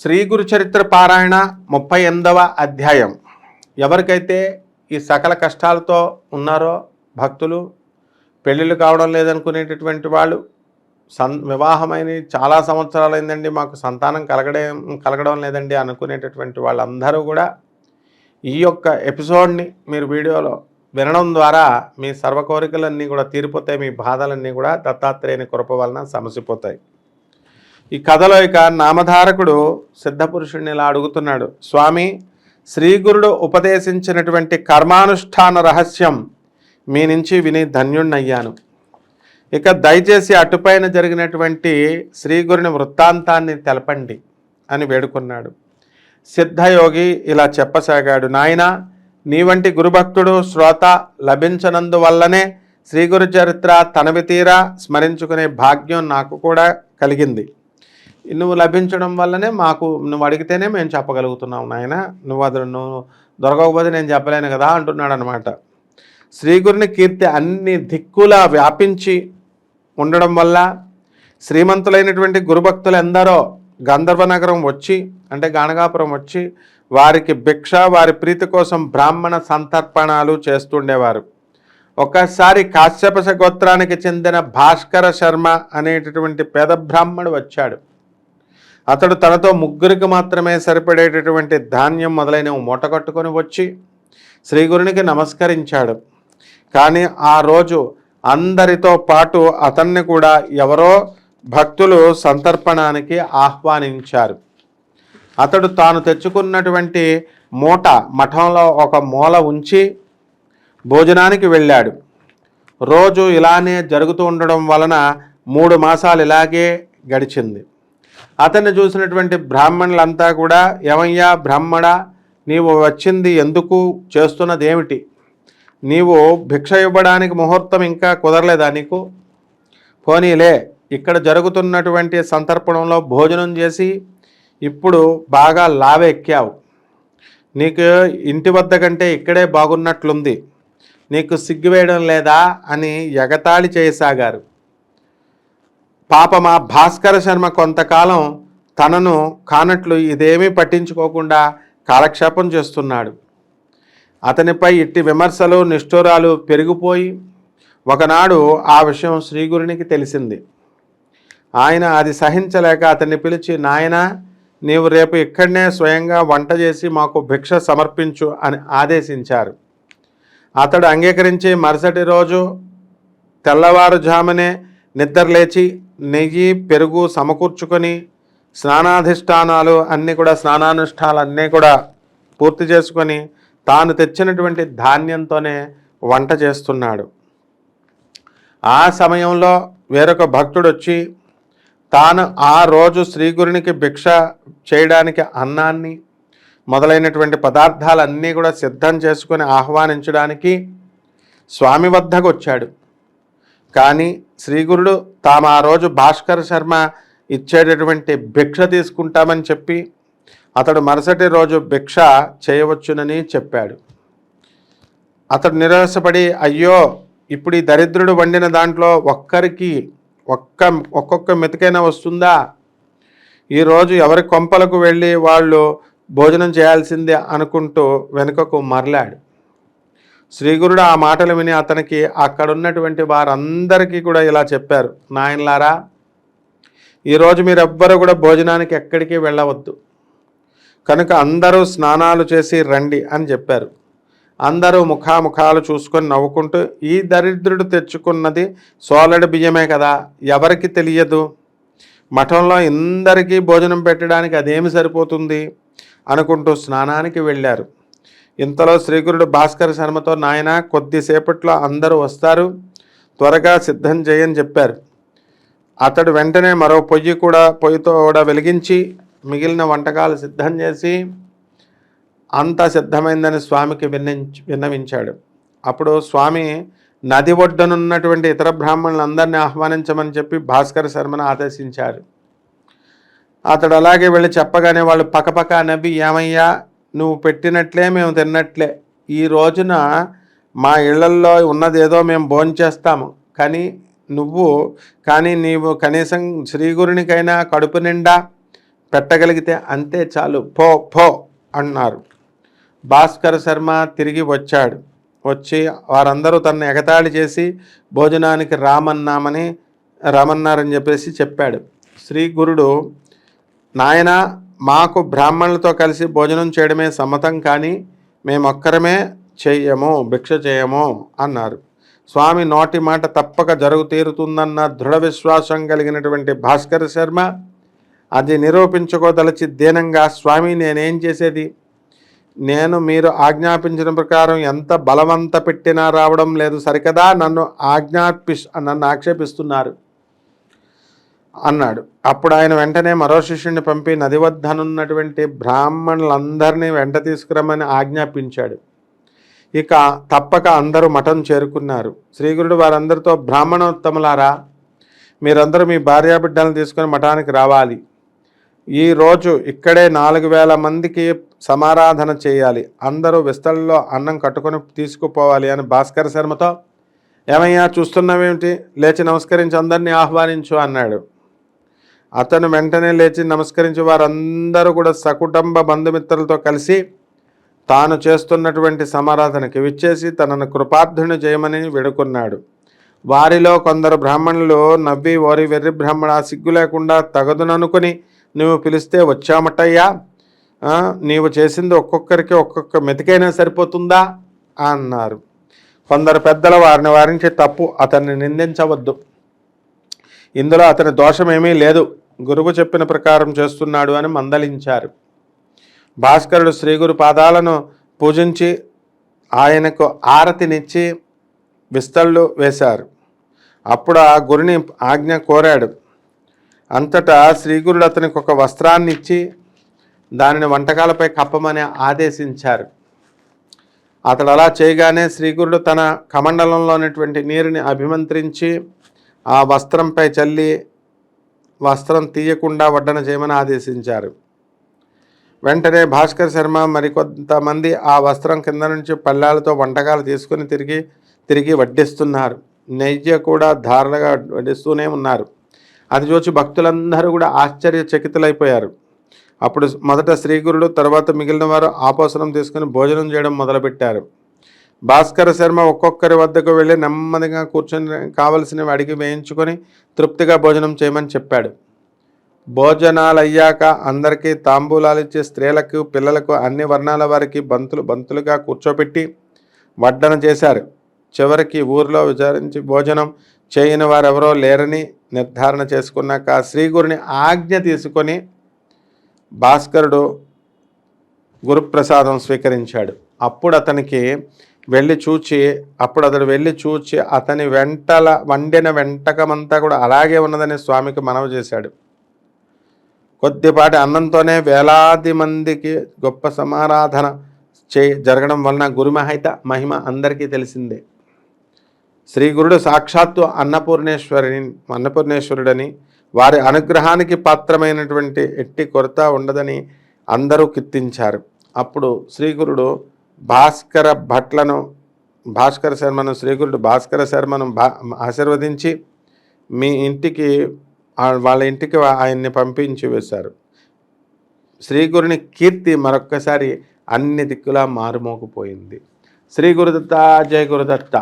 శ్రీ గురు చరిత్ర పారాయణ ముప్పై ఎనిమిదవ అధ్యాయం. ఎవరికైతే ఈ సకల కష్టాలతో ఉన్నారో భక్తులు పెళ్ళిళ్ళు కావడం లేదనుకునేటటువంటి వాళ్ళు సన్ వివాహమైన చాలా సంవత్సరాలు అయిందండి మాకు సంతానం కలగడం కలగడం లేదండి అనుకునేటటువంటి వాళ్ళందరూ కూడా ఈ యొక్క ఎపిసోడ్ని మీరు వీడియోలో వినడం ద్వారా మీ సర్వ కోరికలన్నీ కూడా తీరిపోతాయి మీ బాధలన్నీ కూడా దత్తాత్రేయుని కృప వలన సమసిపోతాయి. ఈ కథలో ఇక నామధారకుడు సిద్ధపురుషుడిని ఇలా అడుగుతున్నాడు. స్వామి శ్రీగురుడు ఉపదేశించినటువంటి కర్మానుష్ఠాన రహస్యం మీ నుంచి విని ధన్యుణ్ణయ్యాను. ఇక దయచేసి అటుపైన జరిగినటువంటి శ్రీగురుని వృత్తాంతాన్ని తెలపండి అని వేడుకున్నాడు. సిద్ధయోగి ఇలా చెప్పసాగాడు నాయన నీ వంటి గురుభక్తుడు శ్రోత లభించనందువల్లనే శ్రీగురు చరిత్ర తనవి తీరా స్మరించుకునే భాగ్యం నాకు కూడా కలిగింది. నువ్వు లభించడం వల్లనే మాకు నువ్వు అడిగితేనే మేము చెప్పగలుగుతున్నాం నాయన. నువ్వు అతను నువ్వు దొరకకపోతే నేను చెప్పలేను కదా అంటున్నాడు అనమాట శ్రీగురుని కీర్తి అన్ని దిక్కులా వ్యాపించి ఉండడం వల్ల శ్రీమంతులైనటువంటి గురుభక్తులు ఎందరో గంధర్వ నగరం వచ్చి అంటే గానగాపురం వచ్చి వారికి భిక్ష వారి ప్రీతి కోసం బ్రాహ్మణ సంతర్పణాలు చేస్తుండేవారు. ఒక్కసారి కాశ్యపశ గోత్రానికి చెందిన భాస్కర శర్మ అనేటటువంటి పేద బ్రాహ్మడు వచ్చాడు. అతడు తనతో ముగ్గురికి మాత్రమే సరిపడేటటువంటి ధాన్యం మొదలైనవి మూటగట్టుకొని వచ్చి శ్రీగురునికి నమస్కరించాడు. కానీ ఆ రోజు అందరితో పాటు అతన్ని కూడా ఎవరో భక్తులు సంతర్పణానికి ఆహ్వానించారు. అతడు తాను తెచ్చుకున్నటువంటి మూట మఠంలో ఒక మూల ఉంచి భోజనానికి వెళ్ళాడు. రోజు ఇలానే జరుగుతూ ఉండడం వలన మూడు మాసాలు ఇలాగే గడిచింది. అతన్ని చూసినటువంటి బ్రాహ్మణులంతా కూడా ఏమయ్యా బ్రాహ్మణ నీవు వచ్చింది ఎందుకు? చేస్తున్నది ఏమిటి నీవు భిక్ష ఇవ్వడానికి ముహూర్తం ఇంకా కుదరలేదా నీకు? పోనీలే ఇక్కడ జరుగుతున్నటువంటి సంతర్పణంలో భోజనం చేసి ఇప్పుడు బాగా లావెక్కావు. నీకు ఇంటి వద్ద కంటే ఇక్కడే బాగున్నట్లుంది. నీకు సిగ్గువేయడం లేదా? అని ఎగతాళి చేయసాగారు పాపమా భాస్కర శర్మ కొంతకాలం తనను కానట్లు ఇదేమీ పట్టించుకోకుండా కాలక్షేపం చేస్తున్నాడు. అతనిపై ఇట్టి విమర్శలు నిష్ఠురాలు పెరిగిపోయి ఒకనాడు ఆ విషయం శ్రీగురునికి తెలిసింది. ఆయన అది సహించలేక అతన్ని పిలిచి నాయన నీవు రేపు ఇక్కడనే స్వయంగా వంట చేసి మాకు భిక్ష సమర్పించు అని ఆదేశించారు. అతడు అంగీకరించి మరుసటి రోజు తెల్లవారుజామునే నిద్రలేచి నెయ్యి పెరుగు సమకూర్చుకొని స్నానాధిష్టానాలు అన్నీ కూడా స్నానానుష్ఠానాలు అన్నీ కూడా పూర్తి చేసుకొని తాను తెచ్చినటువంటి ధాన్యంతోనే వంట చేస్తున్నాడు. ఆ సమయంలో వేరొక భక్తుడు వచ్చి తాను ఆ రోజు శ్రీగురునికి భిక్ష చేయడానికి అన్నాన్ని మొదలైనటువంటి పదార్థాలన్నీ కూడా సిద్ధం చేసుకొని ఆహ్వానించడానికి స్వామి వద్దకు వచ్చాడు. కానీ శ్రీగురుడు తాము ఆ రోజు భాస్కర్ శర్మ ఇచ్చేటటువంటి భిక్ష తీసుకుంటామని చెప్పి అతడు మరుసటి రోజు భిక్ష చేయవచ్చునని చెప్పాడు. అతడు నిరాశపడి అయ్యో ఇప్పుడు ఈ దరిద్రుడు వండిన దాంట్లో ఒక్కరికి ఒక్క ఒక్కొక్క మెతుకైనా వస్తుందా? ఈరోజు ఎవరి కొంపలకు వెళ్ళి వాళ్ళు భోజనం చేయాల్సిందే అనుకుంటూ వెనుకకు మరలాడు. శ్రీగురుడు ఆ మాటలు విని అతనికి అక్కడున్నటువంటి వారందరికీ కూడా ఇలా చెప్పారు. నాయనలారా ఈరోజు మీరెవ్వరూ కూడా భోజనానికి ఎక్కడికి వెళ్ళవద్దు. కనుక అందరూ స్నానాలు చేసి రండి అని చెప్పారు. అందరూ ముఖాముఖాలు చూసుకొని నవ్వుకుంటూ ఈ దరిద్రుడు తెచ్చుకున్నది సోలడు బియ్యమే కదా ఎవరికి తెలియదు? మఠంలో ఇందరికీ భోజనం పెట్టడానికి అదేమి సరిపోతుంది? అనుకుంటూ స్నానానికి వెళ్ళారు. ఇంతలో శ్రీగురుడు భాస్కర శర్మతో నాయన కొద్దిసేపట్లో అందరూ వస్తారు. త్వరగా సిద్ధం చేయని చెప్పారు. అతడు వెంటనే మరో పొయ్యి కూడా పొయ్యితో కూడా వెలిగించి మిగిలిన వంటకాలు సిద్ధం చేసి అంతా సిద్ధమైందని స్వామికి విన్నించి విన్నవించాడు. అప్పుడు స్వామి నది ఒడ్డనున్నటువంటి ఇతర బ్రాహ్మణులందరినీ ఆహ్వానించమని చెప్పి భాస్కర శర్మను ఆదేశించారు. అతడు అలాగే వెళ్ళి చెప్పగానే వాళ్ళు పకపక నవ్వి ఏమయ్యా నువ్వు పెట్టినట్లే మేము తిన్నట్లే. ఈ రోజున మా ఇళ్ళల్లో ఉన్నదేదో మేము భోంచేస్తాము కానీ నువ్వు కానీ నీవు కనీసం శ్రీగురునికైనా కడుపు నిండా పెట్టగలిగితే అంతే చాలు. పో పో అన్నారు. భాస్కర్ శర్మ తిరిగి వచ్చాడు. వచ్చి వారందరూ తనను ఎగతాళి చేసి భోజనానికి రామన్నామని రామన్నారని చెప్పేసి చెప్పాడు. శ్రీ గురుడు నాయనా మాకు బ్రాహ్మణులతో కలిసి భోజనం చేయడమే సమ్మతం కానీ మేమొక్కరమే చెయ్యము భిక్ష చేయము అన్నారు. స్వామి నోటి మాట తప్పక జరుగు తీరుతుందన్న దృఢ విశ్వాసం కలిగినటువంటి భాస్కర్ శర్మ అది నిరూపించుకోదలచి దీనంగా స్వామి నేనేం చేసేది? నేను మీరు ఆజ్ఞాపించిన ప్రకారం ఎంత బలవంత పెట్టినా రావడం లేదు సరికదా? నన్ను ఆజ్ఞాపి నన్ను ఆక్షేపిస్తున్నారు. అన్నాడు. అప్పుడు ఆయన వెంటనే మరో శిష్యుడిని పంపి నది వద్దనున్నటువంటి బ్రాహ్మణులందరినీ వెంట తీసుకురమ్మని ఆజ్ఞాపించాడు. ఇక తప్పక అందరూ మఠం చేరుకున్నారు. శ్రీగురుడు వారందరితో బ్రాహ్మణోత్తములారా మీరందరూ మీ భార్యాబిడ్డలను తీసుకొని మఠానికి రావాలి. ఈరోజు ఇక్కడే నాలుగు వేల మందికి సమారాధన చేయాలి. అందరూ విస్తళ్ళలో అన్నం కట్టుకొని తీసుకుపోవాలి అని భాస్కర్ శర్మతో ఏమయ్యా చూస్తున్నావేమిటి? లేచి నమస్కరించి అందరినీ ఆహ్వానించు అన్నాడు. అతను వెంటనే లేచి నమస్కరించి వారందరూ కూడా సకుటుంబ బంధుమిత్రులతో కలిసి తాను చేస్తున్నటువంటి సమారాధనకి విచ్చేసి తనను కృపార్థుని చేయమని వేడుకున్నాడు. వారిలో కొందరు బ్రాహ్మణులు నవ్వి ఓరి వెర్రి బ్రాహ్మణ సిగ్గు లేకుండా తగదుననుకుని నువ్వు పిలిస్తే వచ్చామటయ్యా? నీవు చేసింది ఒక్కొక్కరికి ఒక్కొక్క మెతికైనా సరిపోతుందా? అన్నారు. కొందరు పెద్దల వారిని వారించి తప్పు అతన్ని నిందించవద్దు. ఇందులో అతని దోషమేమీ లేదు. గురువు చెప్పిన ప్రకారం చేస్తున్నాడు అని మందలించారు. భాస్కరుడు శ్రీగురు పాదాలను పూజించి ఆయనకు ఆరతినిచ్చి విస్తళ్ళు వేశారు. అప్పుడు ఆ గురుని ఆజ్ఞ కోరాడు. అంతటా శ్రీగురుడు అతనికి ఒక వస్త్రాన్ని ఇచ్చి దానిని వంటకాలపై కప్పమని ఆదేశించారు. అతడు అలా చేయగానే శ్రీగురుడు తన కమండలంలోనటువంటి నీరుని అభిమంత్రించి ఆ వస్త్రంపై చల్లి వస్త్రం తీయకుండా వడ్డన చేయమని ఆదేశించారు. వెంటనే భాస్కర్ శర్మ మరికొంతమంది ఆ వస్త్రం కింద నుంచి పళ్ళాలతో వంటకాలు తీసుకుని తిరిగి తిరిగి వడ్డిస్తున్నారు. నెయ్యి కూడా ధారలుగా వడ్డిస్తూనే ఉన్నారు. అది చూసి భక్తులందరూ కూడా ఆశ్చర్యచకితులైపోయారు. అప్పుడు మొదట శ్రీగురుడు తర్వాత మిగిలిన వారు ఆపోసనం తీసుకుని భోజనం చేయడం మొదలుపెట్టారు. భాస్కర శర్మ ఒక్కొక్కరి వద్దకు వెళ్ళి నెమ్మదిగా కూర్చొని కావలసినవి అడిగి వేయించుకొని తృప్తిగా భోజనం చేయమని చెప్పాడు. భోజనాలు అయ్యాక అందరికీ తాంబూలాలు ఇచ్చే స్త్రీలకు పిల్లలకు అన్ని వర్ణాల వారికి బంతులు బంతులుగా కూర్చోపెట్టి వడ్డన చేశారు. చివరికి ఊరిలో విచారించి భోజనం చేయని వారెవరో లేరని నిర్ధారణ చేసుకున్నాక శ్రీగురుని ఆజ్ఞ తీసుకొని భాస్కరుడు గురుప్రసాదం స్వీకరించాడు. అప్పుడు అతనికి వెళ్ళి చూచి అప్పుడు అతడు వెళ్ళి చూచి అతని వెంటల వండిన వెంటకమంతా కూడా అలాగే ఉన్నదని స్వామికి మనవి చేశాడు. కొద్దిపాటి అన్నంతోనే వేలాది మందికి గొప్ప సమారాధన చే జరగడం వలన గురుమహిత మహిమ అందరికీ తెలిసిందే. శ్రీ గురుడు సాక్షాత్తు అన్నపూర్ణేశ్వరిని అన్నపూర్ణేశ్వరుడని వారి అనుగ్రహానికి పాత్రమైనటువంటి ఎట్టి కొరత ఉండదని అందరూ కీర్తించారు. అప్పుడు శ్రీగురుడు భాస్కర భట్లను భాస్కర శర్మను శ్రీగురుడు భాస్కర శర్మను భా ఆశీర్వదించి మీ ఇంటికి వాళ్ళ ఇంటికి ఆయన్ని పంపించి వేశారు. శ్రీగురుని కీర్తి మరొక్కసారి అన్ని దిక్కులా మారుమోకపోయింది శ్రీ గురుదత్త జయ గురుదత్త